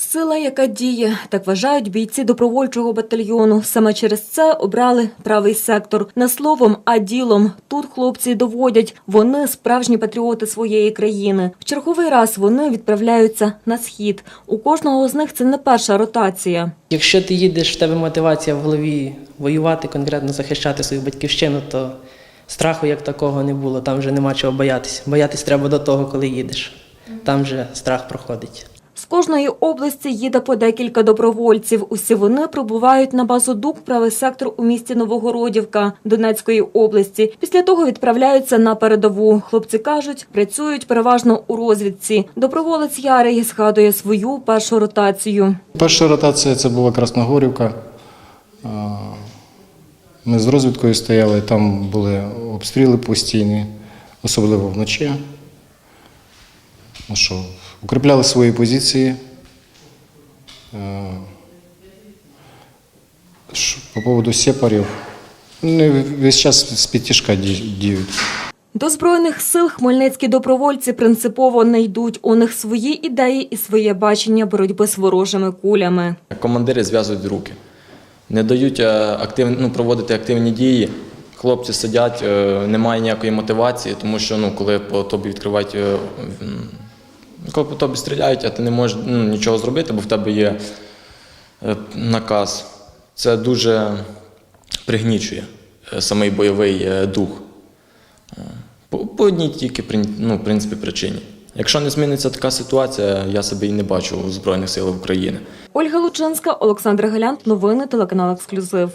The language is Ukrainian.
Сила, яка діє, так вважають бійці добровольчого батальйону. Саме через це обрали правий сектор. Не словом, а ділом. Тут хлопці доводять, вони справжні патріоти своєї країни. В черговий раз вони відправляються на схід. У кожного з них це не перша ротація. Якщо ти їдеш, в тебе мотивація в голові воювати, конкретно захищати свою батьківщину, то страху як такого не було, там вже нема чого боятися. Боятись треба до того, коли їдеш. Там вже страх проходить. З кожної області їде по декілька добровольців. Усі вони прибувають на базу ДУК правий сектор у місті Новогородівка Донецької області. Після того відправляються на передову. Хлопці кажуть, працюють переважно у розвідці. Доброволець Ярий згадує свою першу ротацію. Перша ротація це була Красногорівка. Ми з розвідкою стояли, там були обстріли постійні, особливо вночі. Ну що, укріпляли свої позиції. Е, По поводу сепарів, вони весь час з підтяжка діють. До збройних сил хмельницькі добровольці принципово не йдуть. У них свої ідеї і своє бачення боротьби з ворожими кулями. Командири зв'язують руки, не дають е, актив, ну, проводити активні дії. Хлопці сидять, е, немає ніякої мотивації, тому що ну, коли по тобі відкривають, коли по тобі стріляють, а ти не можеш ну, нічого зробити, бо в тебе є е, наказ. Це дуже пригнічує е, самий бойовий е, дух. По, одній тільки ну, в принципі, причині. Якщо не зміниться така ситуація, я себе і не бачу у Збройних силах України. Ольга Лучинська, Олександр Галянт. Новини телеканал Ексклюзив.